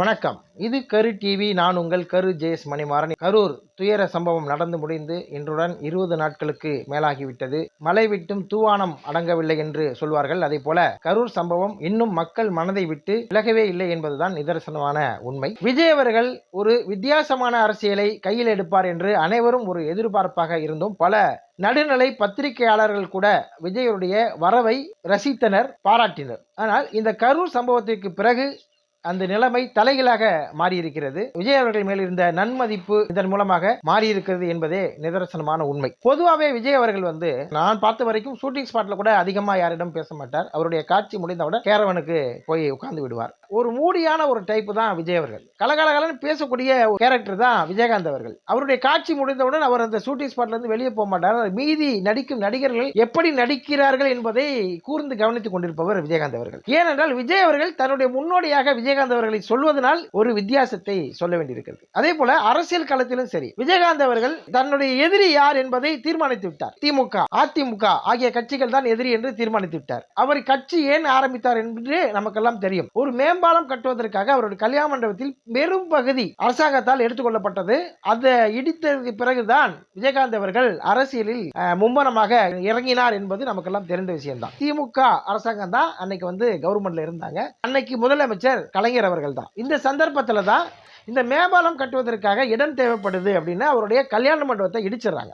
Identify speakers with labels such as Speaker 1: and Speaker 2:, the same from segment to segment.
Speaker 1: வணக்கம். இது கரு டிவி நான் உங்கள் கரு ஜெயஸ் மணிமாறன். கரூர் துயர சம்பவம் நடந்து முடிந்து இன்றுடன் இருபது நாட்களுக்கு மேலாகிவிட்டது. மழை விட்டும் தூவானம் அடங்கவில்லை என்று சொல்வார்கள். அதே போல கரூர் சம்பவம் இன்னும் மக்கள் மனதை விட்டு விலகவே இல்லை என்பதுதான் நிதர்சனமான உண்மை. விஜய் அவர்கள் ஒரு வித்தியாசமான அரசியலை கையில் எடுப்பார் என்று அனைவரும் ஒரு எதிர்பார்ப்பாக இருந்தும் பல நடுநிலை பத்திரிகையாளர்கள் கூட விஜயருடைய வரவை ரசித்தனர் பாராட்டினர். ஆனால் இந்த கரூர் சம்பவத்திற்கு பிறகு அந்த நிலைமை தலைகளாக மாறியிருக்கிறது. விஜய் அவர்கள் மேல் இருந்த நன்மதிப்பு இதன் மூலமாக மாறியிருக்கிறது என்பதே நிதர்சனமான உண்மை. பொதுவாகவே விஜய் அவர்கள் வந்து நான் பார்த்த வரைக்கும் ஷூட்டிங் ஸ்பாட்ல கூட அதிகமா யாரிடம் பேச மாட்டார். அவருடைய காட்சி முடிந்தவுடன் கேரவனுக்கு போய் உட்கார்ந்து விடுவார். ஒரு மூடியான ஒரு டைப் தான் விஜய் அவர்கள். கலகலகலன்னு பேசக்கூடிய கேரக்டர் தான் விஜயகாந்த் அவர்கள். அவருடைய காட்சி முடிந்தவுடன் அவர் அந்த ஷூட்டிங் ஸ்பாட்ல இருந்து வெளியே போக மாட்டார். மீதி நடிக்கும் நடிகர்கள் எப்படி நடிக்கிறார்கள் என்பதை கூர்ந்து கவனித்துக் கொண்டிருப்பவர் விஜயகாந்த் அவர்கள். ஏனென்றால் விஜய் அவர்கள் தன்னுடைய முன்னோடியாக விஜய் விஜயகாந்த் அவர்களை சொல்வதனால் ஒரு வித்தியாசத்தை சொல்ல வேண்டியிருக்கிறது. அதே போல அரசியல் களத்திலும் சரி விஜயகாந்த் அவர்கள் தன்னுடைய எதிரி யார் என்பதை தீர்மானித்து விட்டார். திமுக அதிமுக ஆகிய கட்சிகள் தான் எதிரி என்று தீர்மானித்து விட்டார். அவர் கட்சி ஏன் ஆரம்பித்தார் என்று நமக்கெல்லாம் தெரியும். ஒரு மேம்பாலம் கட்டுவதற்காக அவருடைய கல்யாண மண்டபத்தில் பெரும் பகுதி அரசாங்கத்தால் எடுத்துக்கொள்ளப்பட்டது அதை இடித்ததுக்கு பிறகுதான் விஜயகாந்த் அவர்கள் அரசியலில் அஹ், இறங்கினார் என்பது நமக்கெல்லாம் தெரிந்த விஷயம்தான். திமுக அரசாங்கம் தான் அன்னைக்கு வந்து கவர்மெண்ட்ல இருந்தாங்க. அன்னைக்கு முதலமைச்சர் கலைஞர் அவர்கள் தான் இந்த சந்தர்ப்பத்தில் தான் இந்த மேம்பாலம் கட்டுவதற்காக இடம் தேவைப்படுது அப்படின்னு அவருடைய கல்யாண மண்டபத்தை இடிச்சிடுறாங்க.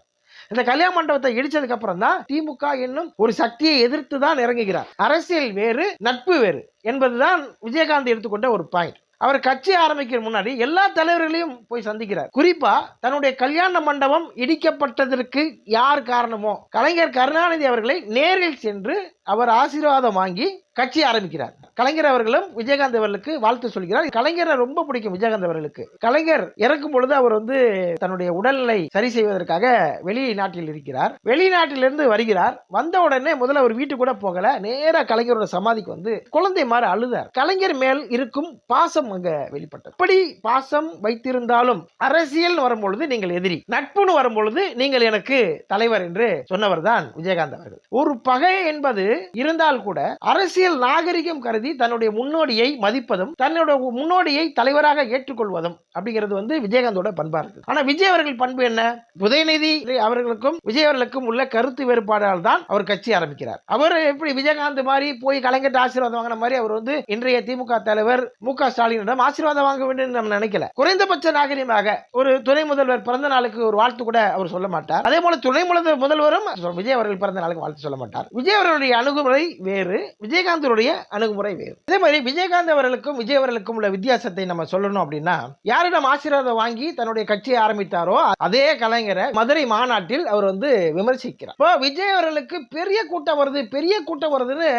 Speaker 1: இந்த கல்யாண மண்டபத்தை இடிச்சதுக்கு அப்புறம் தான் திமுக என்னும் ஒரு சக்தியை எதிர்த்து தான் இறங்குகிறார். அரசியல் வேறு நட்பு வேறு என்பதுதான் விஜயகாந்த் எடுத்துக்கொண்ட ஒரு பாயிண்ட் அவர் கட்சி ஆரம்பிக்கிற முன்னாடி எல்லா தலைவர்களையும் போய் சந்திக்கிறார். குறிப்பா தன்னுடைய கல்யாண மண்டபம் இடிக்கப்பட்டதற்கு யார் காரணமோ கலைஞர் கருணாநிதி அவர்களை நேரில் சென்று அவர் ஆசீர்வாதம் வாங்கி கட்சி ஆரம்பிக்கிறார். கலைஞர் அவர்களும் விஜயகாந்த் அவர்களுக்கு வாழ்த்து சொல்கிறார். கலைஞரை ரொம்ப பிடிக்கும் விஜயகாந்த் அவர்களுக்கு. கலைஞர் இறக்கும் பொழுது அவர் வந்து தன்னுடைய உடல்நிலை சரி செய்வதற்காக வெளிநாட்டில் இருக்கிறார். வெளிநாட்டிலிருந்து வருகிறார். வந்த உடனே முதல்ல அவர் வீட்டு கூட போகல. நேர கலைஞரோட சமாதிக்கு வந்து குழந்தை மாறு அழுதார். கலைஞர் மேல் இருக்கும் பாசம் அங்க வெளிப்பட்டது. இப்படி பாசம் வைத்திருந்தாலும் அரசியல் வரும்பொழுது நீங்கள் எதிரி. நட்புன்னு வரும்பொழுது நீங்கள் எனக்கு தலைவர் என்று சொன்னவர் தான் விஜயகாந்த் அவர்கள். ஒரு பகை என்பது இருந்தால் கூட அரசியல் நாகரிகம் கருதி தன்னுடைய முன்னோடியை மதிப்பதும் தன்னுடைய முன்னோடியை தலைவராக ஏற்றுக்கொள்வதும் அப்படிங்கிறது வந்து விஜயகாந்தோட பண்பா இருக்கு. ஆனா விஜய் அவர்கள் பண்பு என்ன? உதயநிதி அவர்களுக்கும் விஜய் அவர்களுக்கும் உள்ள கருத்து வேறுபாடால் தான் அவர் கட்சி ஆரம்பிக்கிறார். அவர் எப்படி விஜயகாந்த் மாதிரி போய் கலைஞர் ஆசீர்வாதம் வாங்கின மாதிரி அவர் வந்து இன்றைய திமுக தலைவர் மு க ஸ்டாலினிடம் ஆசீர்வாதம் வாங்க வேண்டும் நம்ம நினைக்கல. குறைந்தபட்ச நாகரிகமாக ஒரு துணை முதல்வர் பிறந்த நாளுக்கு ஒரு வாழ்த்து கூட அவர் சொல்ல மாட்டார். அதே போல துணை முதல்வரும் விஜய் அவர்கள் பிறந்த நாளுக்கு வாழ்த்து சொல்ல மாட்டார். விஜய் அவர்களுடைய அணுகுமுறை வேறு விஜயகாந்தருடைய அணுகுமுறை வேறு. அதே மாதிரி விஜயகாந்த் அவர்களுக்கும் விஜய் அவர்களுக்கும் உள்ள வித்தியாசத்தை நம்ம சொல்லணும் அப்படின்னா யாரிடம் ஆசீர்வாதம் வாங்கி தன்னுடைய கட்சியை ஆரம்பித்தாரோ அதே கலைஞரை மதுரை மாநாட்டில் அவர் வந்து விமர்சிக்கிறார். இப்போ விஜய் அவர்களுக்கு பெரிய கூட்டம் வருது பெரிய கூட்டம் வருதுன்னு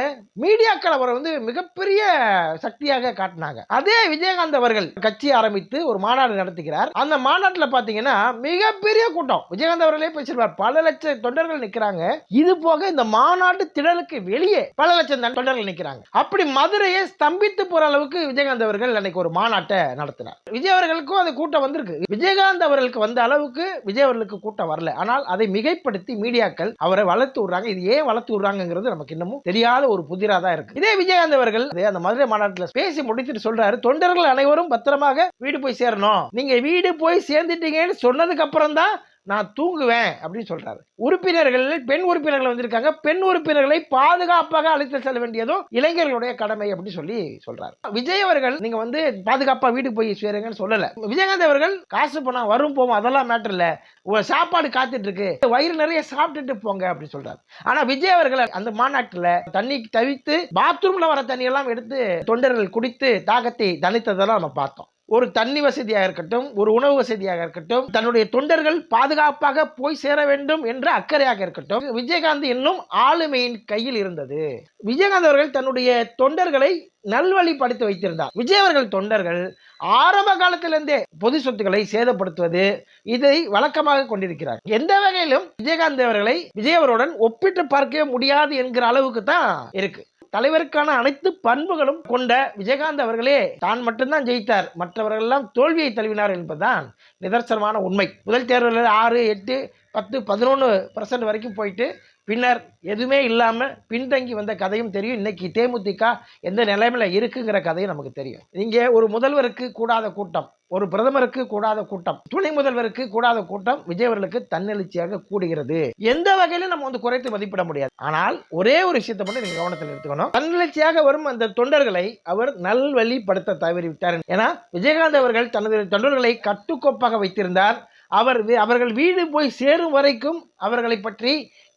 Speaker 1: மீடியாக்கள் அவரை வந்து மிகப்பெரிய சக்தியாக காட்டினாங்க. அதே விஜயகாந்த் அவர்கள் கட்சி ஆரம்பித்து ஒரு மாநாடு நடத்துகிறார். அந்த மாநாட்டில் பார்த்தீங்கன்னா மிகப்பெரிய கூட்டம். விஜயகாந்த் அவர்களே பேசியிருப்பார். பல லட்சம் தொண்டர்கள் நிற்கிறாங்க. இது போக இந்த மாநாட்டு திடலுக்கு வெளியே பல லட்சம் தொண்டர்கள் நிற்கிறாங்க. அப்படி மதுரையை ஸ்தம்பித்து போற அளவுக்கு விஜயகாந்த் அவர்கள் அன்னைக்கு ஒரு மாநாட்டை நடத்தினார். விஜய் அவர்களுக்கும் அந்த கூட்டம் வந்திருக்கு. விஜயகாந்த் அவர்களுக்கு வந்த அளவுக்கு விஜய் அவர்களுக்கு கூட்டம் வரல. ஆனால் அதை மிகைப்படுத்தி மீடியாக்கள் அவரை வளர்த்து விடுறாங்க. இது ஏன் வளர்த்து விடுறாங்கிறது நமக்கு இன்னமும் தெரியாத ஒரு புதிரா தான் இருக்கு. இதே விஜயகாந்த் அவர்கள் அந்த மதுரை மாநாட்டில் பேசி முடித்துட்டு சொல்றாரு. தொண்டர்கள் அனைவரும் பத்திரமாக வீடு போய் சேரணும். நீங்க வீடு போய் சேர்ந்துட்டீங்கன்னு சொன்னதுக்கு அப்புறம் தான் நான் தூங்குவேன் அப்படின்னு சொல்றாரு. உறுப்பினர்கள் பெண் உறுப்பினர்கள் வந்திருக்காங்க. பெண் உறுப்பினர்களை பாதுகாப்பாக அழைத்து செல்ல வேண்டியதும் இளைஞர்களுடைய கடமை அப்படின்னு சொல்லி சொல்றாரு. விஜய் அவர்கள் நீங்க வந்து பாதுகாப்பா வீட்டுக்கு போய் சேருங்கன்னு சொல்லல. விஜயகாந்த் அவர்கள் காசு பணம் வரும் போவோம் அதெல்லாம் மேட்டர் இல்ல. சாப்பாடு காத்துட்டு இருக்கு. வயிறு நிறைய சாப்பிட்டுட்டு போங்க அப்படின்னு சொல்றாரு. ஆனா விஜய் அவர்கள் அந்த மாநாட்டில் தண்ணி தவித்து பாத்ரூம்ல வர தண்ணி எல்லாம் எடுத்து தொண்டர்கள் குடித்து தாகத்தை தணித்ததெல்லாம் நம்ம பார்த்தோம். ஒரு தண்ணி வசதியாக இருக்கட்டும் ஒரு உணவு வசதியாக இருக்கட்டும் தன்னுடைய தொண்டர்கள் பாதுகாப்பாக போய் சேர வேண்டும் என்ற அக்கறையாக இருக்கட்டும். விஜயகாந்த் இன்னும் ஆளுமையின் கையில் இருந்தது. விஜயகாந்த் அவர்கள் தன்னுடைய தொண்டர்களை நல்வழிப்படுத்தி வைத்திருந்தார். விஜய் அவர்கள் தொண்டர்கள் ஆரம்ப காலத்திலிருந்தே பொது சொத்துக்களை சேதப்படுத்துவது இதை வழக்கமாக கொண்டிருக்கிறார். எந்த வகையிலும் விஜயகாந்த் அவர்களை விஜய் அவருடன் ஒப்பிட்டு பார்க்கவே முடியாது என்கிற அளவுக்கு தான் இருக்கு. தலைவருக்கான அனைத்து பண்புகளும் கொண்ட விஜயகாந்த் அவர்களே தான் மட்டும்தான் ஜெயித்தார். மற்றவர்கள் எல்லாம் தோல்வியை தழுவினார் என்பதுதான் நிதர்சனமான உண்மை. முதல் தேர்தலில் ஆறு எட்டு பத்து பதினொன்று பர்சன்ட் வரைக்கும் போயிட்டு பின்னர் எதுவுமே இல்லாமல் பின்தங்கி வந்த கதையும் தெரியும். இன்றைக்கி தேமுதிக எந்த நிலைமையில இருக்குங்கிற கதையும் நமக்கு தெரியும். இங்கே ஒரு முதல்வருக்கு கூடாத கூட்டம் ஒரு பிரதமருக்கு கூடாத கூட்டம் துணை முதல்வருக்கு கூடாத கூட்டம் விஜயவர்களுக்கு தன்னெழுச்சியாக கூடுகிறது. எந்த வகையிலும் நம்ம வந்து குறைத்து மதிப்பிட முடியாது. ஆனால் ஒரே ஒரு விஷயத்தை மட்டும் நீங்கள் கவனத்தில் எடுத்துக்கணும். தன்னெழுச்சியாக வரும் அந்த தொண்டர்களை அவர் நல்வழிப்படுத்த தவறிவிட்டார். ஏன்னா விஜயகாந்த் அவர்கள் தனது தொண்டர்களை கட்டுக்கோப்பாக வைத்திருந்தார். அவர் அவர்கள் வீடு போய் சேரும் வரைக்கும் அவர்களை பற்றி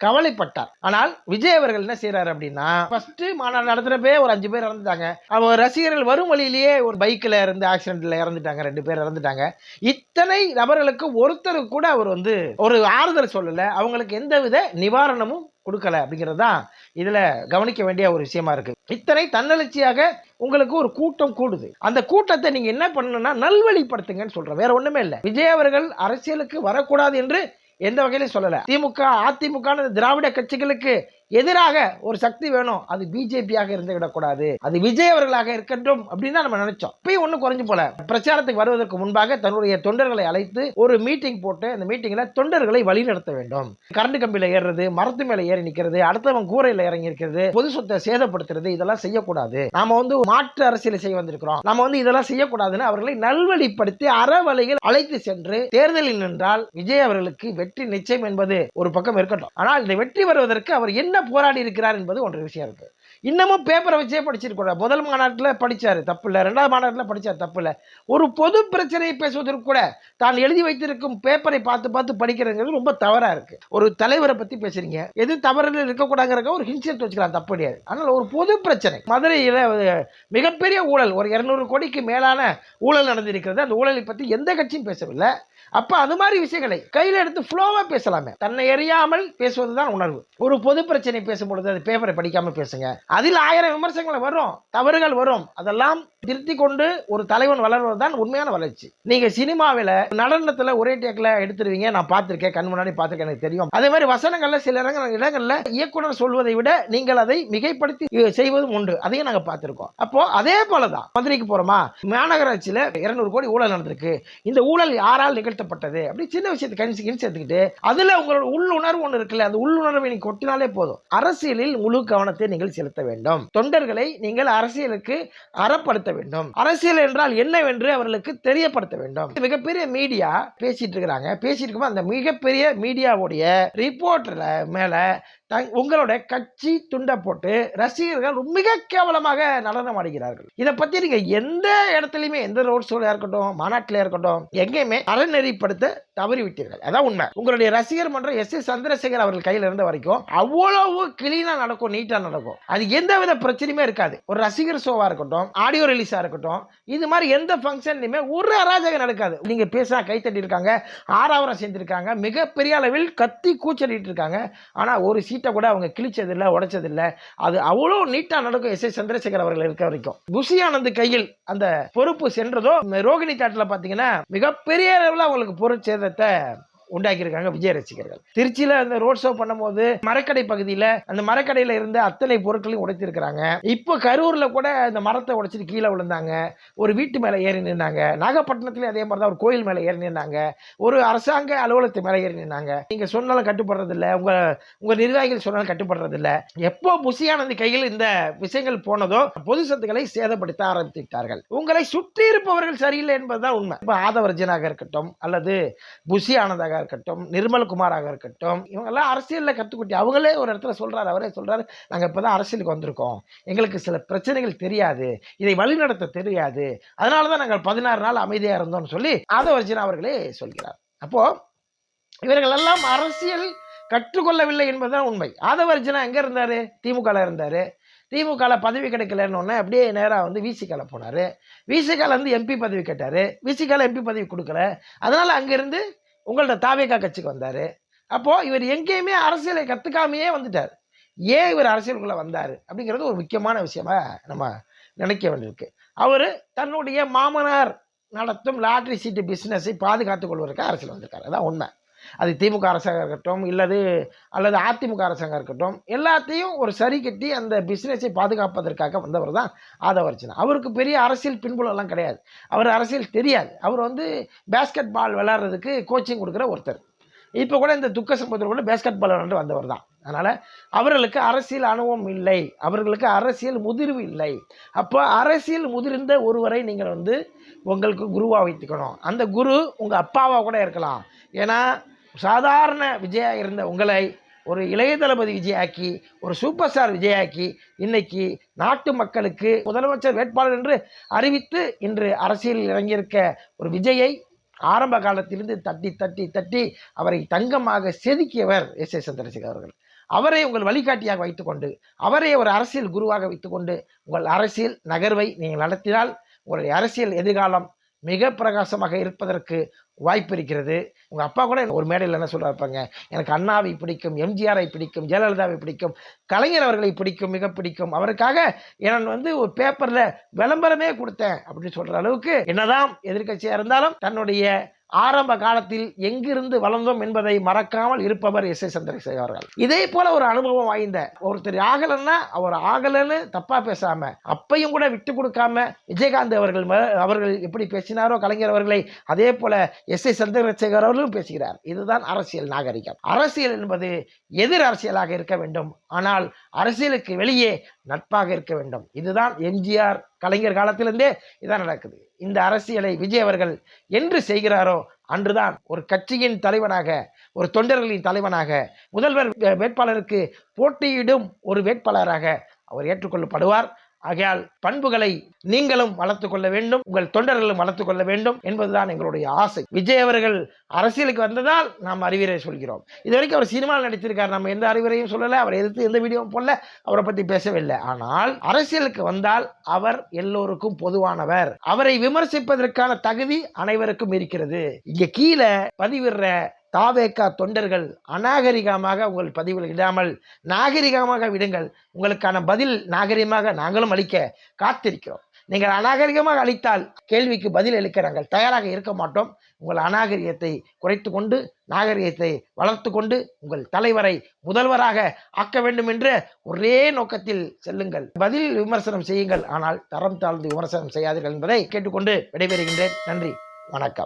Speaker 1: கவலைப்பட்டார். ஆனால் விஜய் அவர்கள் என்ன செய்யறாரு அப்படின்னா ஃபர்ஸ்ட் மாநாடு நடத்துறப்பே ஒரு அஞ்சு பேர் இறந்துட்டாங்க. அவர் ரசிகர்கள் வரும் வழியிலேயே ஒரு பைக்கில் இருந்து ஆக்சிடென்ட்ல இறந்துட்டாங்க ரெண்டு பேர் இறந்துட்டாங்க. இத்தனை நபர்களுக்கு ஒருத்தருக்கு கூட அவர் வந்து ஒரு ஆறுதல் சொல்லல. அவங்களுக்கு எந்தவித நிவாரணமும் கொடுக்கல அப்படிங்கிறது தான் இதுல கவனிக்க வேண்டிய ஒரு விஷயமா இருக்கு. இத்தனை தன்னெழுச்சியாக உங்களுக்கு ஒரு கூட்டம் கூடுது. அந்த கூட்டத்தை நீங்க என்ன பண்ணணும்னா நல்வழிப்படுத்துங்கன்னு சொல்றேன். வேற ஒண்ணுமே இல்லை. விஜய் அவர்கள் அரசியலுக்கு வரக்கூடாது என்று எந்த வகையிலும் சொல்லல. திமுக அதிமுக திராவிட கட்சிகளுக்கு எதிராக ஒரு சக்தி வேணும். அது பிஜேபியாக இருந்து விடக்கூடாது அது விஜய் அவர்களாக இருக்கட்டும் அப்படின்னு தான் நம்ம நினைச்சோம். இப்பயும் ஒன்றும் குறைஞ்சு போல. பிரச்சாரத்துக்கு வருவதற்கு முன்பாக தன்னுடைய தொண்டர்களை அழைத்து ஒரு மீட்டிங் போட்டு அந்த மீட்டிங்ல தொண்டர்களை வழிநடத்த வேண்டும். கரண்ட் கம்பியில ஏறுறது மரத்து மேல ஏறி நிற்கிறது அடுத்தவன் கூரையில் இறங்கி இருக்கிறது பொது சொத்தை சேதப்படுத்துறது இதெல்லாம் செய்யக்கூடாது. நாம வந்து மாற்று அரசியலை செய்ய வந்திருக்கிறோம். நம்ம வந்து இதெல்லாம் செய்யக்கூடாதுன்னு அவர்களை நல்வழிப்படுத்தி அறவழியில் அழைத்து சென்று தேர்தலில் நின்றால் விஜய் அவர்களுக்கு வெற்றி நிச்சயம் என்பது ஒரு பக்கம் இருக்கட்டும். ஆனால் இந்த வெற்றி வருவதற்கு அவர் என்ன போராடி இருக்கிறார் என்பது ஒன்று விஷயம் இருக்கு. இன்னமும் பேப்பரை வச்சே படிச்சிருக்கூடாது முதல் மாநாட்டில் படிச்சாரு தப்பு இல்லை ரெண்டாவது மாநாட்டில் படிச்சார் தப்பு இல்லை ஒரு பொது பிரச்சனையை பேசுவதற்கு கூட தான் எழுதி வைத்திருக்கும் பேப்பரை பார்த்து பார்த்து படிக்கிறதுங்கிறது ரொம்ப தவறா இருக்கு. ஒரு தலைவரை பத்தி பேசுறீங்க. எது தவறுன்னு இருக்கக்கூடாங்கிறக்க ஒரு ஹின்செட் வச்சுக்கலாம் தப்பு கிடையாது. ஆனால் ஒரு பொது பிரச்சனை. மதுரையில் மிகப்பெரிய ஊழல் ஒரு இருநூறு கோடிக்கு மேலான ஊழல் நடந்திருக்கிறது. அந்த ஊழலை பத்தி எந்த கட்சியும் பேசவில்லை. அப்ப அது மாதிரி விஷயங்களை கையில எடுத்து ஃப்ளோவா பேசலாமே. தன்னை எறியாமல் பேசுவது தான் உணர்வு. ஒரு பொது பிரச்சனை பேசும்பொழுது அது பேப்பரை படிக்காம பேசுங்க. அதில் ஆயிரம் விமர்சனங்கள் வரும் தவறுகள் வரும். அதெல்லாம் திருத்தி கொண்டு ஒரு தலைவன் வளர்வது தான் உண்மையான வளர்ச்சி. நீங்க சினிமாவில் நடனத்துல ஒரே டேக்ல எடுத்துருவீங்க. நான் பார்த்திருக்கேன். கண் முன்னாடி பார்த்துருக்கேன். எனக்கு தெரியும். அதே மாதிரி வசனங்கள்ல சில இடங்கள் இடங்கள்ல இயக்குனர் சொல்வதை விட நீங்கள் அதை மிகைப்படுத்தி செய்வதும் உண்டு. அதையும் நாங்க பார்த்திருக்கோம். அப்போ அதே போலதான். மதுரைக்கு போறோமா? மாநகராட்சியில இருநூறு கோடி ஊழல் நடந்திருக்கு. இந்த ஊழல் யாரால் நிகழ்த்தப்பட்டது? அப்படி சின்ன விஷயத்தை கணிச்சு கிணிச்சு எடுத்துக்கிட்டு அதுல உங்களோட உள்ளுணர்வு ஒன்று இருக்குல்ல அந்த உள்ளுணர்வை நீங்க கொட்டினாலே போதும். அரசியலில் முழு கவனத்தை நீங்கள் செலுத்த வேண்டும். தொண்டர்களை நீங்கள் அரசியலுக்கு அறப்படுத்த வேண்டும். அரசியல் என்றால் என்னவென்று அவர்களுக்கு தெரியப்படுத்த வேண்டும். மிகப்பெரிய மீடியா பேசிட்டு இருக்கிறாங்க. பேசிட்டு இருக்கும்போது அந்த மிகப்பெரிய மீடியாவுடைய ரிப்போர்ட்டர்ல மேல தங்- உங்களோட கட்சி துண்டை போட்டு ரசிகர்கள் மிக கேவலமாக நடனம் ஆடுகிறார்கள். இதை பத்தி நீங்க எந்த இடத்துலயுமே எந்த ரோட் ஷோல இருக்கட்டும் மாநாட்டில இருக்கட்டும் எங்கேயுமே அறநெறிப்படுத்த தவறிவிட்டீர்கள். அதான் உண்மை. உங்களுடைய ரசிகர் மன்றம் எஸ். எஸ் சந்திரசேகர் அவர்கள் கையில் இருந்த வரைக்கும் அவ்வளவு கிளீனா நடக்கும் நீட்டா நடக்கும். அது எந்த வித பிரச்சனையுமே இருக்காது. ஒரு ரசிகர் ஷோவா இருக்கட்டும் ஆடியோ ரிலீஸா இருக்கட்டும் இது மாதிரி எந்த ஃபங்க்ஷன்லையுமே ஒரு அராஜகம் நடக்காது. நீங்க பேசினா கை தட்டி இருக்காங்க ஆறாவரம் செஞ்சுருக்காங்க மிகப்பெரிய அளவில் கத்தி கூச்சலிட்டு இருக்காங்க ஆனா ஒரு சீட்டை கூட அவங்க கிழிச்சதில்லை உடைச்சதில்லை. அது அவ்வளோ நீட்டா நடக்கும் எஸ் ஏ சந்திரசேகர் அவர்கள் இருக்க வரைக்கும். புஷி ஆனந்த் கையில் அந்த பொறுப்பு சென்றதோ ரோகிணி தாட்டில் பார்த்தீங்கன்னா மிகப்பெரிய அளவில் அவங்களுக்கு பொருட்சேதத்தை உண்டாக்கியிருக்காங்க விஜய் ரசிகர்கள். திருச்சியில அந்த ரோட் ஷோ பண்ணும்போது மரக்கடை பகுதியில் அந்த மரக்கடையில் இருந்த அத்தனை பொருட்களையும் உடைத்திருக்கிறாங்க. இப்போ கரூரில் கூட இந்த மரத்தை உடைச்சிட்டு கீழே விழுந்தாங்க. ஒரு வீட்டு மேலே ஏறி நின்னாங்க. நாகப்பட்டினத்துலேயும் அதே மாதிரி தான் ஒரு கோயில் மேலே ஏறி நின்னாங்க. ஒரு அரசாங்க அலுவலகத்து மேலே ஏறி நின்னாங்க. நீங்கள் சொன்னாலும் கட்டுப்படுறதில்ல. உங்கள் உங்கள் நிர்வாகிகள் சொன்னாலும் கட்டுப்படுறதில்ல. எப்போ புசியானது கையில் இந்த விஷயங்கள் போனதோ பொது சொத்துக்களை சேதப்படுத்த ஆரம்பித்து விட்டார்கள் உங்களை சுற்றி இருப்பவர்கள் சரியில்லை என்பதுதான் உண்மை. இப்போ ஆதவர்ஜனாக இருக்கட்டும் அல்லது புஷி ஆனந்தாக இருக்கட்டும் நிர்மல்குமாராக இருக்கட்டும் இவங்கெல்லாம் அரசியலில் கற்றுக்குட்டி அவங்களே ஒரு இடத்துல சொல்றாரு அவரே சொல்றாரு நாங்கள் இப்போ தான் அரசியலுக்கு வந்திருக்கோம். எங்களுக்கு சில பிரச்சனைகள் தெரியாது. இதை வழிநடத்த தெரியாது. அதனால தான் நாங்கள் பதினாறு நாள் அமைதியாக இருந்தோம்னு சொல்லி ஆதவர்ஜனா அவர்களே சொல்கிறார். அப்போது இவர்கள் எல்லாம் அரசியல் கற்றுக்கொள்ளவில்லை என்பதுதான் உண்மை. ஆதவர்ஜனா எங்கே இருந்தார்? திமுகவில் இருந்தார். திமுகவில் பதவி கிடைக்கலன்னு அப்படியே நேராக வந்து விசிகால போனார். விசிகால வந்து எம்பி பதவி கேட்டார். விசிகால எம்பி பதவி கொடுக்கல. அதனால் அங்கிருந்து உங்கள்ட்ட தாவேகா கட்சிக்கு வந்தார். அப்போது இவர் எங்கேயுமே அரசியலை கற்றுக்காமையே வந்துட்டார். ஏன் இவர் அரசியலுக்குள்ளே வந்தார்? அப்படிங்கிறது ஒரு முக்கியமான விஷயமா நம்ம நினைக்க வேண்டியிருக்கு. அவர் தன்னுடைய மாமனார் நடத்தும் லாட்ரி சீட்டு பிஸ்னஸை பாதுகாத்துக் கொள்வதற்கு அரசியல் வந்திருக்காரு. அதான் உண்மை. அது திமுக அரசாங்கம் இருக்கட்டும் இல்லது அல்லது அதிமுக அரசாங்கம் இருக்கட்டும் எல்லாத்தையும் ஒரு சரி கட்டி அந்த பிஸ்னஸை பாதுகாப்பதற்காக வந்தவர் தான் ஆதவர்ச்சனா அவருக்கு பெரிய அரசியல் பின்புலம்லாம் கிடையாது. அவர் அரசியல் தெரியாது. அவர் வந்து பேஸ்கெட் பால் விளாட்றதுக்கு கோச்சிங் கொடுக்குற ஒருத்தர். இப்போ கூட இந்த துக்க சம்பவத்தில் கூட பேஸ்கெட் பால் விளையாண்டு வந்தவர் தான். அதனால் அவர்களுக்கு அரசியல் அனுபவம் இல்லை. அவர்களுக்கு அரசியல் முதிர்வு இல்லை. அப்போ அரசியல் முதிர்ந்த ஒருவரை நீங்கள் வந்து உங்களுக்கு குருவாக வைத்துக்கணும். அந்த குரு உங்கள் அப்பாவாக கூட இருக்கலாம். ஏன்னா சாதாரண விஜயா இருந்த உங்களை ஒரு இளைய தளபதி விஜயாக்கி ஒரு சூப்பர் ஸ்டார் விஜயாக்கி இன்னைக்கு நாட்டு மக்களுக்கு முதலமைச்சர் வேட்பாளர் என்று அறிவித்து இன்று அரசியலில் இறங்கியிருக்க ஒரு விஜயை ஆரம்ப காலத்திலிருந்து தட்டி தட்டி தட்டி அவரை தங்கமாக செதுக்கியவர் எஸ் ஏ சந்திரசேகர் அவர்கள். அவரை உங்கள் வழிகாட்டியாக வைத்துக்கொண்டு அவரை ஒரு அரசியல் குருவாக வைத்துக்கொண்டு உங்கள் அரசியல் நகர்வை நீங்கள் நடத்தினால் உங்களுடைய அரசியல் எதிர்காலம் மிக பிரகாசமாக இருப்பதற்கு வாய்ப்பு இருக்கிறது. உங்கள் அப்பா கூட ஒரு மேடையில் என்ன சொல்கிறாருப்பாங்க எனக்கு அண்ணாவை பிடிக்கும் எம்ஜிஆரை பிடிக்கும் ஜெயலலிதாவை பிடிக்கும் கலைஞர் அவர்களை பிடிக்கும் மிக பிடிக்கும். அவருக்காக நான் வந்து ஒரு பேப்பரில் விளம்பரமே கொடுத்தேன் அப்படின்னு சொல்கிற அளவுக்கு என்னதான் எதிர்க்கட்சியாக இருந்தாலும் தன்னுடைய ஆரம்ப காலத்தில் எங்கிருந்து வளர்ந்தோம் என்பதை மறக்காமல் இருப்பவர் எஸ் ஏ சந்திரசேகர் அவர்கள். இதே போல ஒரு அனுபவம் வாய்ந்த ஒருத்தர் ஆகலன்னா அவர் ஆகலன்னு தப்பா பேசாம அப்பையும் கூட விட்டு கொடுக்காம விஜயகாந்த் அவர்கள் ம- அவர்கள் எப்படி பேசினாரோ கலைஞர் அவர்களை அதே போல எஸ் ஏ சந்திரசேகர் அவர்களும் பேசுகிறார். இதுதான் அரசியல் நாகரிகம். அரசியல் என்பது எதிர் அரசியலாக இருக்க வேண்டும். ஆனால் அரசியலுக்கு வெளியே நட்பாக இருக்க வேண்டும். இதுதான் எம்ஜிஆர் கலைஞர் காலத்திலிருந்தே இதான் நடக்குது. இந்த அரசியலை விஜய் அவர்கள் என்று செய்கிறாரோ அன்றுதான் ஒரு கட்சியின் தலைவனாக ஒரு தொண்டர்களின் தலைவனாக முதல்வர் வேட்பாளருக்கு போட்டியிடும் ஒரு வேட்பாளராக அவர் ஏற்றுக்கொள்ளப்படுவார். ஆகையால் பண்புகளை நீங்களும் வளர்த்து கொள்ள வேண்டும் உங்கள் தொண்டர்களும் வளர்த்து கொள்ள வேண்டும் என்பதுதான் எங்களுடைய ஆசை. விஜய் அவர்கள் அரசியலுக்கு வந்ததால் நாம் அறிவுரை சொல்கிறோம். இது வரைக்கும் அவர் சினிமாவில் நடித்திருக்கார். நம்ம எந்த அறிவுரையும் சொல்லலை அவர் எதிர்த்து எந்த வீடியோவும் போடல அவரை பற்றி பேசவில்லை. ஆனால் அரசியலுக்கு வந்தால் அவர் எல்லோருக்கும் பொதுவானவர். அவரை விமர்சிப்பதற்கான தகுதி அனைவருக்கும் இருக்கிறது. இங்க கீழே பதிவிடுற தாவேக்கா தொண்டர்கள் அநாகரிகமாக உங்கள் பதிவில் இடாமல் நாகரிகமாக விடுங்கள். உங்களுக்கான பதில் நாகரிகமாக நாங்களும் அளிக்க காத்திருக்கிறோம். நீங்கள் அநாகரிகமாக அளித்தால் கேள்விக்கு பதில் அளிக்க நாங்கள் தயாராக இருக்க மாட்டோம். உங்கள் அநாகரிகத்தை குறைத்து கொண்டு நாகரிகத்தை வளர்த்து கொண்டு உங்கள் தலைவரை முதல்வராக ஆக்க வேண்டும் என்ற ஒரே நோக்கத்தில் செல்லுங்கள். பதில் விமர்சனம் செய்யுங்கள். ஆனால் தரம் தாழ்ந்து விமர்சனம் செய்யாதீர்கள் என்பதை கேட்டுக்கொண்டு விடைபெறுகின்றேன். நன்றி. வணக்கம்.